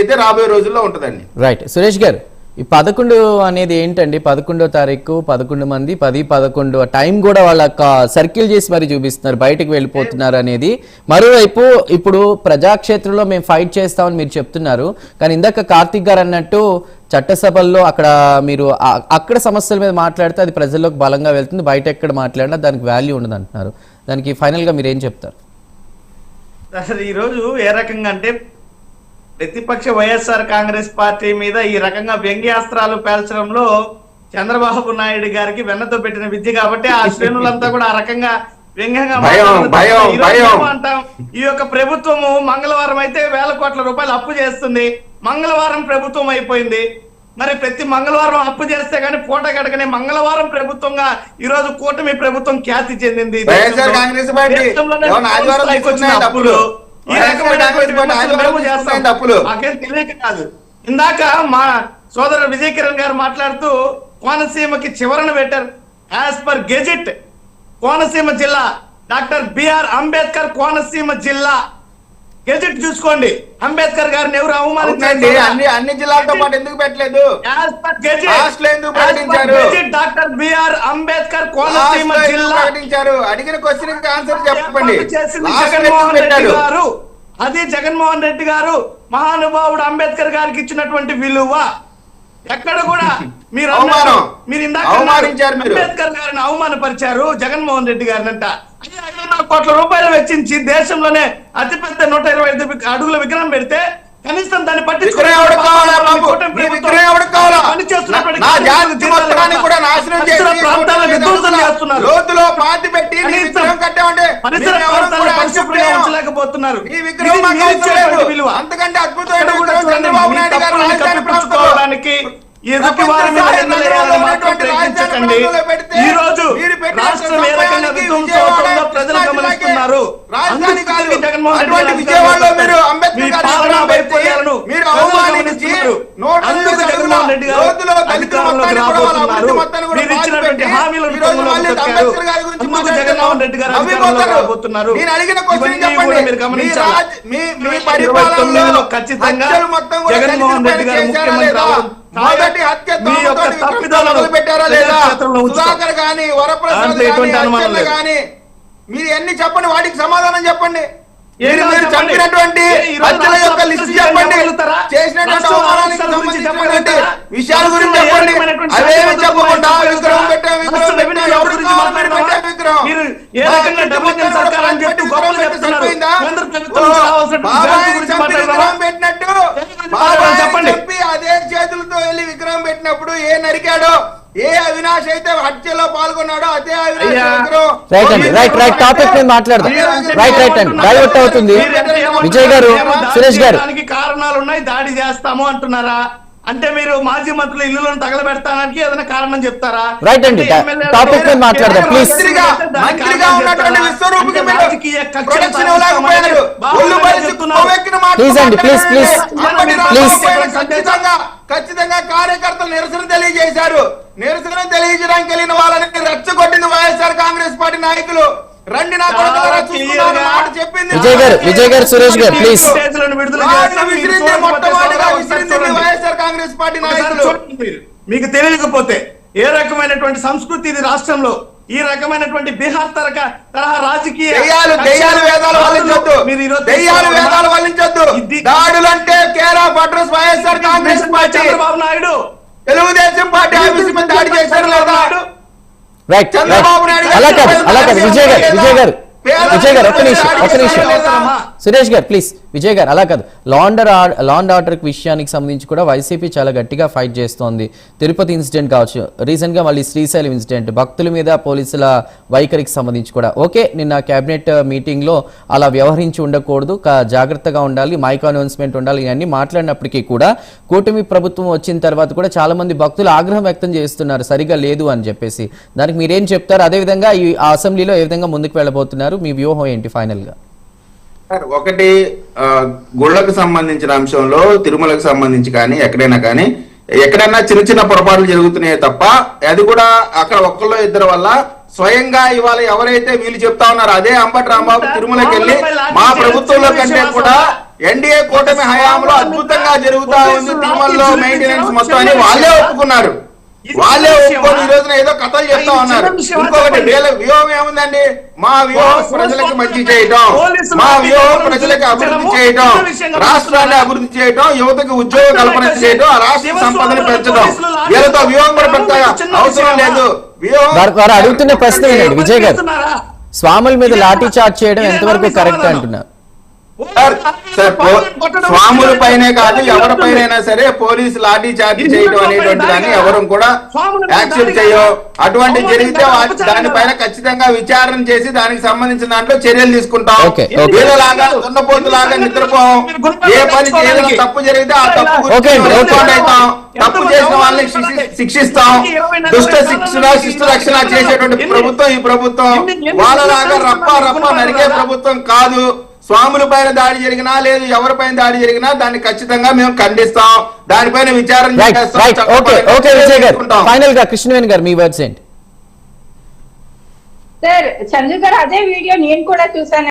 అయితే రాబోయే రోజుల్లో ఉంటుందండి. రైట్ సురేష్ గారు ఈ పదకొండు అనేది ఏంటండి? పదకొండో తారీఖు పదకొండు మంది పది పదకొండు ఆ టైం కూడా వాళ్ళ సర్కిల్ చేసి మరి చూపిస్తున్నారు బయటకు వెళ్ళిపోతున్నారు అనేది. మరోవైపు ఇప్పుడు ప్రజాక్షేత్రంలో మేము ఫైట్ చేస్తామని మీరు చెప్తున్నారు. కానీ ఇందాక కార్తిక్ గారు అన్నట్టు చట్టసభల్లో అక్కడ మీరు అక్కడ సమస్యల మీద మాట్లాడితే అది ప్రజల్లోకి బలంగా వెళ్తుంది బయట ఎక్కడ మాట్లాడినా దానికి వాల్యూ ఉండదు అంటున్నారు. దానికి final గా మీరు ఏం చెప్తారు? అసలు ఈ రోజు ఏ రకంగా అంటే ప్రతిపక్ష వైఎస్ఆర్ కాంగ్రెస్ పార్టీ మీద ఈ రకంగా వ్యంగ్యాస్త్రాలు పేల్చడంలో చంద్రబాబు నాయుడు గారికి వెన్నతో పెట్టిన విద్య కాబట్టి ఆ శ్రేణులంతా కూడా ఆ రకంగా వ్యంగ్యంగా ఈ యొక్క ప్రభుత్వము మంగళవారం అయితే వేల కోట్ల రూపాయలు అప్పు చేస్తుంది. మంగళవారం ప్రభుత్వం అయిపోయింది. మరి ప్రతి మంగళవారం అప్పు చేస్తే గానీ పూట గడకనే మంగళవారం ప్రభుత్వంగా ఈ రోజు కూటమి ప్రభుత్వం ఖ్యాతి చెందింది. అప్పులు. తెలియక కాదు. ఇందాక మా సోదరుడు విజయ్ కిరణ్ గారు మాట్లాడుతూ కోనసీమకి చివరన పెట్టారు. యాజ్ పర్ గెజిట్ కోనసీమ జిల్లా డాక్టర్ బిఆర్ అంబేద్కర్ కోనసీమ జిల్లా గెజిట్ చూసుకోండి. అంబేద్కర్ గారిని ఎవరు అవునండి అవమానించారు అన్ని అన్ని జిల్లాలతో పాటు ఎందుకు పెట్టలేదు? డాక్టర్ బిఆర్ అంబేద్కర్ కోనసీమ జిల్లా ప్రకటించారు? అడిగిన క్వశ్చన్ ఆన్సర్ చెప్పండి. జగన్మోహన్ రెడ్డి గారు. అది జగన్మోహన్ రెడ్డి గారు మహానుభావుడు అంబేద్కర్ గారికి ఇచ్చినటువంటి విలువ. ఎక్కడ కూడా మీరు అన్నారు, అవమానం. మీరు ఇందాక అవమానించారు మీరు. అంబేద్కర్ గారిని అవమానపరిచారు జగన్మోహన్ రెడ్డి గారిని అంట ఐదున్నర కోట్ల రూపాయలు వెచ్చించి దేశంలోనే అతిపెద్ద నూట ఇరవై ఐదు అడుగుల విగ్రహం పెడితే కనీసం దాన్ని విగ్రహం ఎవరికి కావాలా బాబు? మీ విగ్రహం ఎవరికి కావాలా? పనిచేస్తున్నటువంటి నా జాతి మొత్తాన్ని కూడా నాశనం చేసి పరిసర ప్రాంతాలను విధ్వంసం చేస్తున్నారు లోతులో పాతి పెట్టి నీ కనీసం విగ్రహం కట్టామంటే పరిసర మేము ఎవరు ప్రాంతాలను కూడా పరిశుభ్రంగా accept ఉంచలేకపోతున్నారు ఈ విగ్రహం ఇది మాకు మీరు అవసరం ఇచ్చేటువంటి లేదు. విలువ అంతకంటే అద్భుతమైన చంద్రబాబు నాయుడు గారు ఎదుటి వారి మీద ప్రయత్నించకండి ఈ రోజు రాష్ట్రం ఏ రకంగా విధ్వంసం అవుతుందో ప్రజలు గమనిస్తున్నారు. జగన్మోహన్ రెడ్డి మీరు పాలనా వైఫల్యాలను మీరు అవమానించి. నూట ఖచ్చితంగా జగన్మోహన్ రెడ్డి గారు ముఖ్యమంత్రి హత్య తప్పిదాలను పెట్టారా లేదా. సుధాకర్ వరప్రసాద్. గాని మీరు ఎన్ని చెప్పండి? వాటికి సమాధానం చెప్పండి. చెప్పండి. చంపినటువంటి హత్యల యొక్క లిస్ట్? చేసినటువంటి అవమానానికి సంబంధించినటువంటి? విషయాల గురించి చెప్పండి అవేమి చెప్పకుండా విగ్రహం పెట్టాం విగ్రహం పెట్టినట్టు చెప్పండి. చెప్పి అదే చేతులతో వెళ్ళి విగ్రహం పెట్టినప్పుడు ఏ నరికాడో ఏ అవినాష్ అయితే హత్యలో పాల్గొన్నాడో అదే రైట్ అండి రైట్ రైట్ టాపిక్ మీద మాట్లాడదాం రైట్ రైట్ అండి డైవర్ట్ అవుతుంది విజయ్ గారు సురేష్ గారు దానికి కారణాలు ఉన్నాయి దాడి చేస్తాము అంటున్నారా అంటే మీరు మాజీ మంత్రులు ఇల్లులను తగలబెడతానికి ఏదైనా కారణం చెప్తారా Right అండి. మీద మాట్లాడదాం. మంత్రిగా ఉన్నటువంటి విశ్వరూపుకి రాజకీయ ప్రొడక్షన్ ఇవ్వలేకపోయారు ఒళ్ళు అండి, ఖచ్చితంగా కార్యకర్తలు నిరసన తెలియజేశారు నిరసన తెలియజేయడానికి వెళ్ళిన వాళ్ళని రెచ్చగొట్టింది వైఎస్ఆర్ కాంగ్రెస్ పార్టీ నాయకులు. రండి నా మాట చెప్పింది. విజయ్ గారు, విజయ్ గారు, సురేష్ గారు. వైఎస్ఆర్ కాంగ్రెస్ పార్టీ నాయకులు. మీకు తెలియకపోతే ఏ రకమైనటువంటి సంస్కృతి ఇది రాష్ట్రంలో? ఈ రకమైనటువంటి బీహార్ తరక తరహా రాజకీయ దాడులంటే కేర్ అడ్రస్ వైఎస్ఆర్ కాంగ్రెస్ పార్టీ. చంద్రబాబు నాయుడు. తెలుగుదేశం మీద దాడి చేశారు లేదా రైట్ రైట్ చంద్రబాబు నాయుడు అలా కాదు అలా కాదు విజయ్ గారు విజయ్ గారు విజయ్ గారు ఒక్క నిమిషం ఒక్క నిమిషం? సురేష్ గారు ప్లీజ్ విజయ్ గారు అలా కాదు. లాండర్ లాండ్ ఆర్డర్ విషయానికి సంబంధించి కూడా వైసీపీ చాలా గట్టిగా ఫైట్ చేస్తోంది. తిరుపతి ఇన్సిడెంట్ కావచ్చు రీసెంట్గా మళ్ళీ శ్రీశైలం ఇన్సిడెంట్ భక్తుల మీద పోలీసుల వైఖరికి సంబంధించి కూడా. ఓకే నిన్న కేబినెట్ మీటింగ్లో uh, అలా వ్యవహరించి ఉండకూడదు జాగ్రత్తగా ఉండాలి మైక్ అనౌన్స్మెంట్ ఉండాలి ఇవన్నీ మాట్లాడినప్పటికీ కూడా కూటమి ప్రభుత్వం వచ్చిన తర్వాత కూడా చాలా మంది భక్తులు ఆగ్రహం వ్యక్తం చేస్తున్నారు సరిగా లేదు అని చెప్పేసి. దానికి మీరేం చెప్తారు? అదేవిధంగా ఈ అసెంబ్లీలో ఏ విధంగా ముందుకు వెళ్ళబోతున్నారు? మీ వ్యూహం ఏంటి ఫైనల్గా సార్, ఒకటి గుళ్ళకు సంబంధించిన అంశంలో తిరుమలకు సంబంధించి కానీ ఎక్కడైనా కానీ ఎక్కడైనా చిన్న చిన్న పొరపాట్లు జరుగుతున్నాయి తప్ప అది కూడా అక్కడ ఒక్కళ్ళు ఇద్దరు వల్ల స్వయంగా ఇవాళ ఎవరైతే వీళ్ళు చెప్తా ఉన్నారో అదే అంబటి రాంబాబు తిరుమలకి వెళ్ళి మా ప్రభుత్వంలో కంటే కూడా ఎన్డీఏ కూటమి హయాంలో అద్భుతంగా జరుగుతా ఉంది తిరుమలలో మెయింటెనెన్స్ మొత్తం అని వాళ్ళే ఒప్పుకున్నారు. వాళ్ళే ఒప్పుకొని ఈ రోజున ఏదో కథలు చెప్తా ఉన్నారు. ఇంకొకటి వీళ్ళ వ్యూహం ఏముందండి? మా వ్యూహం ప్రజలకు మంచి చేయటం. మా వ్యూహం ప్రజలకు అభివృద్ధి చేయటం. రాష్ట్రాన్ని అభివృద్ధి చేయటం యువతకు ఉద్యోగ కల్పన చేయటం ఆ రాష్ట్ర సంపదను పెంచడం. వీళ్ళతో వ్యూహం కూడా పెట్టాలి అవసరం లేదు. వ్యూహం అడుగుతున్న ప్రశ్న ఏంటండి విజయ్ గారు స్వాముల మీద లాఠీ చార్జ్ చేయడం ఎంతవరకు కరెక్ట్ అంటున్నారు స్వాముల పైనే కాదు ఎవరిపైనైనా సరే పోలీసు లాఠీ చార్జ్ చేయడం అనేటువంటి దాన్ని ఎవరు కూడా యాక్సెప్ట్ చేయో అటువంటి జరిగితే దానిపైన ఖచ్చితంగా విచారణ చేసి దానికి సంబంధించిన దాంట్లో చర్యలు తీసుకుంటాం. వీళ్ళలాగా దున్నపోతులాగా నిద్రపోం. ఏ పని ఏదైనా తప్పు జరిగితే ఆ తప్పు అవుతాం తప్పు చేసిన వాళ్ళని శిక్షి- శిక్షిస్తాం. దుష్ట శిక్షణ శిష్ట రక్షణ చేసేటువంటి ప్రభుత్వం ఈ ప్రభుత్వం. వాళ్ళలాగా రప్ప రప్ప నరికే ప్రభుత్వం కాదు. స్వాముల పైన దాడి జరిగినా లేదు ఎవరిపైన దాడి జరిగినా దాన్ని ఖచ్చితంగా మేము ఖండిస్తాం. దానిపైన విచారణ చేస్తాం రైట్ ఓకే చట్టపరంగా ఓకే విజయ్ గారు. తీసుకుంటాం. ఫైనల్గా కృష్ణవేణి గారు మీ వర్డ్స్ ఏంటి? సార్ చంద్రు గారు అదే వీడియో నేను కూడా చూసాను